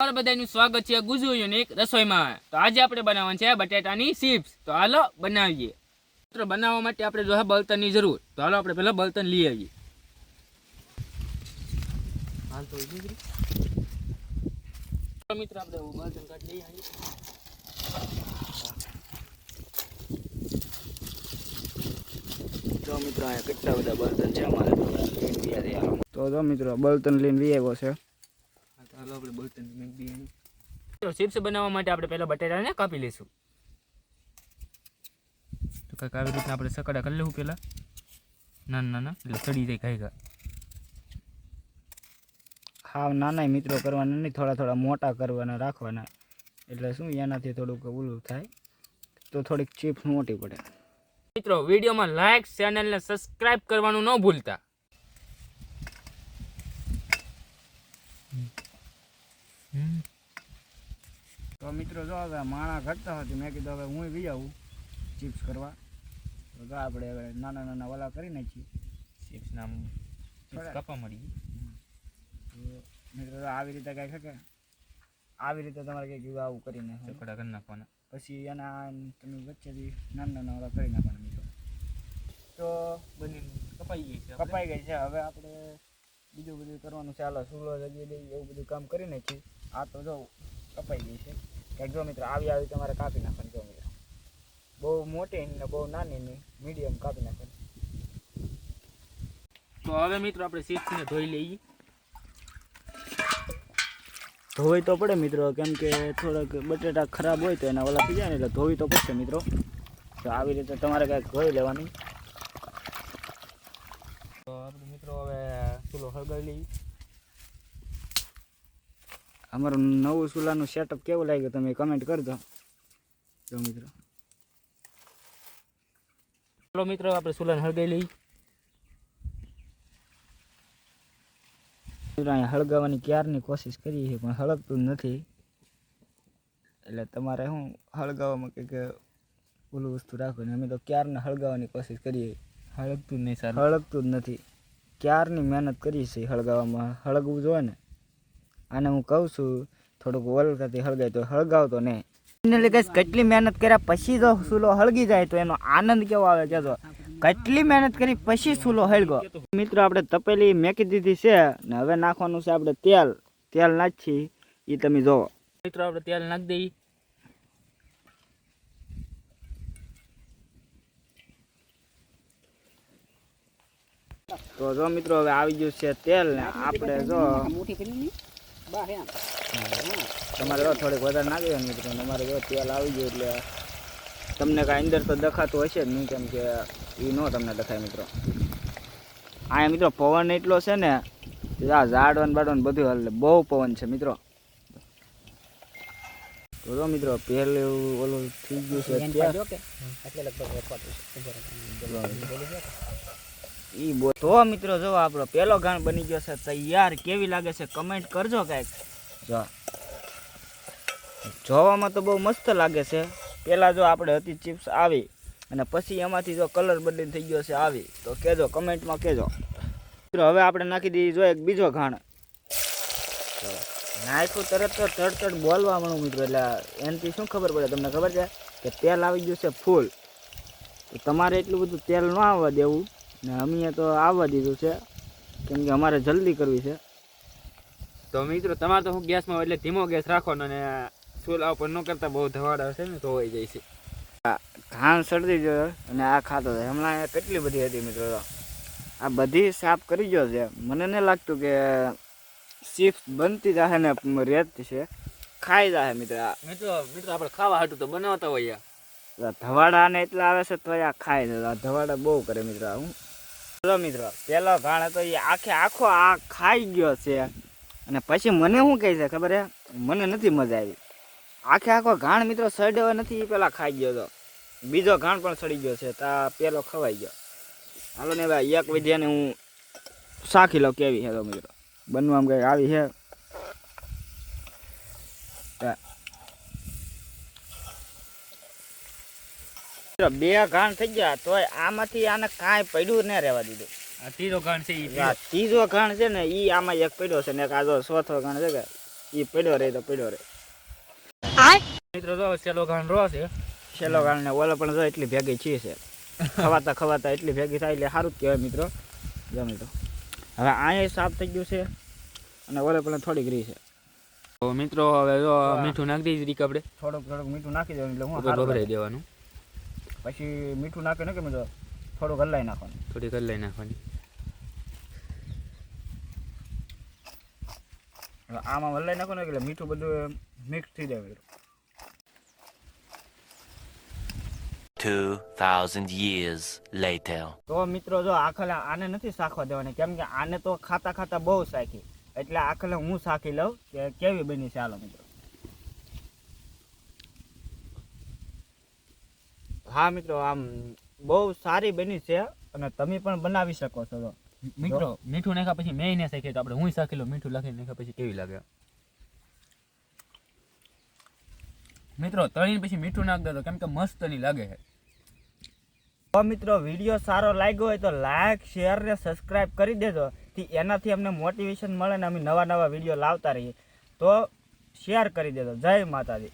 તમારા બધાનું સ્વાગત છે ગુજુ યુનિક રસોઈમાં. તો આજે આપણે બનાવવાનું છે બટેટાની ચિપ્સ તો હાલો બનાવીએ. મિત્રો બનાવવા માટે આપણે જો બળતણની જરૂર. તો હાલો આપણે પહેલાં બળતણ લઈ આવીએ. હાલ તો મિત્રો આપણે બળતણ કાઢી લઈ આવીએ તો મિત્રો અહીંયા કેટલા બધા બળતણ છે અમારે તો જો મિત્રો બળતણ લઈને વી આવ્યો છે. હા, હાલો આપણે બળતણ મેં બી તો ચિપ્સ બનાવવા માટે આપણે પહેલાં બટેટાને કાપી લઈશું. તો કંઈક આવી રીતના આપણે સકડા કરી લેવું પહેલાં. નાના નાના એટલે સડી જાય કાંઈ કા હાવ નાના મિત્રો કરવાના નહીં થોડા થોડા મોટા કરવાના રાખવાના. એટલે શું એનાથી થોડુંક ઓલું થાય. તો થોડીક ચિપ્સ મોટી પડે. મિત્રો વિડીયોમાં લાઈક ચેનલને સબસ્ક્રાઇબ કરવાનું ન ભૂલતા. તો મિત્રો જો હવે માણા ઘટતા હતી મેં કીધું હવે હું બી આવું ચિપ્સ કરવા. તો જો આપણે હવે નાના નાના વલા કરી નાખીએ. ચિપ્સ નામ કપા મળી. તો મિત્રો આવી રીતે કાંઈ શકે આવી રીતે તમારે કંઈક આવું કરીને સકડા કરી નાખવાના. પછી એના તમે વચ્ચેથી નાના નાના વાળા કરી નાખવાના મિત્રો. તો બની કપાઈ ગઈ છે કપાઈ ગઈ છે. હવે આપણે બીજું બધું કરવાનું છે. હાલો સૂલો લગી દઈએ એવું બધું કામ કરી નાખીએ. આ તો જો કપાઈ ગઈ છે. કંઈક જો મિત્રો આવી આવી તમારે કાપી નાખવાની જો મિત્રો. બહુ મોટી ને બહુ નાની ને મીડિયમ કાપી નાખવાની. તો હવે મિત્રો આપણે ચિપ્સને ધોઈ લઈએ. ધોવી તો પડે મિત્રો કેમ કે થોડાક બટેટા ખરાબ હોય તો એના ઓલા થઈ જાય ને એટલે ધોવી તો પડશે મિત્રો. તો આવી રીતે તમારે કાંઈક ધોઈ લેવાની. તો આપણે મિત્રો હવે ચૂલો હળગાવી લઈએ. અમારું નવું ચૂલાનું સેટઅપ કેવું લાગ્યું તમે કમેન્ટ કરજો જો મિત્રો. ચલો મિત્રો આપણે ચૂલાને હળગાવી લઈએ. અહીંયા હળગાવવાની ક્યારની કોશિશ કરી છે પણ હળગતું જ નથી. એટલે તમારે શું હળગાવવામાં કંઈક ઓલું વસ્તુ રાખવાની? અમે તો ક્યારને હળગાવવાની કોશિશ કરીએ? હળગતું જ નહીં સારું. હળગતું જ નથી. ક્યારની મહેનત કરી છે હળગાવવામાં? હળગવું જોઈએ ને? આને હું કહું છું થોડુંક વલકાથી હળગાય તો હળગાવતો નહીં ફાઇનલી કેટલી મહેનત કર્યા પછી જો ચૂલો હળગી જાય તો એનો આનંદ કેવો આવે કહેતો કેટલી મહેનત કરી પછી ચૂલો હળગો મિત્રો આપણે તપેલી મેકી દીધી છે ને હવે નાખવાનું છે આપણે તેલ. તેલ નાખી એ તમે જોવો મિત્રો આપણે તેલ નાખી દઈએ. તો જો મિત્રો હવે આવી ગયું છે તેલ ને આપણે જો તમારે તો થોડીક વધારે નાખી દો મિત્રો તમારે જો તેલ આવી ગયું એટલે તમને કાંઈ અંદર તો દેખાતું હશે જ નહીં કેમ કે એ ન તમને દેખાય મિત્રો. આ મિત્રો પવન એટલો છે ને આ ઝાડવાન બાડવાન બધું હાલે બહુ પવન છે મિત્રો. તો જો મિત્રો પહેલું ઓલું થઈ ગયું છે. ઈ બો તો મિત્રો જો આપણો પેલો ગાણ બની ગયો છે તૈયાર. કેવી લાગે છે કમેન્ટ કરજો કાંઈક. જો. જોવામાં તો બહુ મસ્ત લાગે છે. પહેલાં જો આપણે હતી ચિપ્સ આવી અને પછી એમાંથી જો કલર બદલી થઈ ગયો છે આવી. તો કહેજો કમેન્ટમાં કહેજો મિત્રો, હવે આપણે નાખી દઈએ જો એક બીજો ઘાણ નાખ્યું તરત તો તડ તડ બોલવા મળું મિત્રો, એટલે એનાથી શું ખબર પડે? તમને ખબર છે કે તેલ આવી ગયું છે ફૂલ. તમારે એટલું બધું તેલ ન આવવા દેવું. ને અમે તો આવવા દીધું છે. કેમ કે અમારે જલ્દી કરવી છે. તો મિત્રો તમારે તો હું ગેસમાં એટલે ધીમો ગેસ રાખો ને ચૂલા ઉપર ન કરતા બહુ ધવાડા છે ને તો હોઈ જાય છે. ઘાણ સળદી ગયો અને આ ખાતો હતો હમણાં કેટલી બધી હતી મિત્રો. તો. આ બધી સાફ કરી ગયો છે. મને નહીં લાગતું કે ચિપ્સ બનતી જશે ને રહેતી છે. ખાઈ જશે મિત્ર આ. મિત્રો મિત્રો આપણે ખાવા હાટું તો બનાવતા હોઈએ. આ ધવાડા ને એટલા આવે છે તો આ ખાય છે આ ધવાડા બહુ કરે મિત્રો હું ચલો મિત્રો, પેલો ઘાણ હતો એ આખે આખો આ ખાઈ ગયો છે. અને પછી મને શું કહે છે ખબર હે? મને નથી મજા આવી. આખે આખો ઘાણ મિત્રો સડ્યો નથી પેલા ખાઈ ગયો હતો. બીજો ઘાણ પણ સડી ગયો છે, તા પેલો ખવાઈ ગયો. હાલો ને ભાઈ, એક વિદ્યાને હું શાખી લઉં કેવી છે તો મિત્રો. બનવામાં કંઈક આવી છે બે ઘાણ થઈ ગયા તોય આમાંથી આને કાંઈ પડ્યું ને રહેવા દીધું. આ ત્રીજો ઘાણ છે આ ત્રીજો ઘાણ છે ને એ આમાં એક પડ્યો છે ને એક આજો જો ચોથો ઘાણ છે કે એ પડ્યો રહે તો પડ્યો રહે. મિત્રો જો છેલ્લો ઘાણ રો છે. છેલ્લો ને ઓલો પણ જો એટલી ભેગી છી છે. ખવાતા ખવાતા એટલી ભેગી થાય એટલે સારું જ કહેવાય મિત્રો. જો મિત્રો. હવે અહીંયા સાફ થઈ ગયું છે અને ઓલે પણ થોડીક રહી છે. તો મિત્રો હવે જો મીઠું નાખી રીક આપણે? થોડુંક થોડુંક મીઠું નાખી દેવાનું એટલે હું લાગે. દેવાનું. પછી મીઠું નાખે ને કે મિત્રો થોડુંક હલાઈ નાખવાનું. થોડીક હલાઈ નાખવાની. આમાં હલાઈ નાખો ને એટલે મીઠું બધું મિક્સ થઈ જાય મિત્રો 2,000 years later. તો મિત્રો જો આખલે આને નથી શાખવા દેવાની કેમ કે આને તો ખાતા ખાતા બહુ શાખી. એટલે આખલે હું શાખી લઉં કે કેવી બની છે? હાલો મિત્રો. હા મિત્રો આમ બહુ સારી બની છે અને તમે પણ બનાવી શકો છો. મિત્રો મીઠું નાખ્યા પછી મેં ને શીખી તો આપણે હું શાખી લઉં મીઠું લખી નાખ્યા પછી કેવી લાગે? મિત્રો તળીને પછી મીઠું નાખ દો કેમ કે મસ્ત નહીં લાગે. છે તો મિત્રો વીડિયો સારો લાગ્યો હોય તો લાઈક શેર ને સબસ્ક્રાઇબ કરી દેજો. એનાથી અમને મોટિવેશન મળે ને અમે નવા નવા વીડિયો લાવતા રહીએ. તો શેર કરી દેજો. જય માતાજી.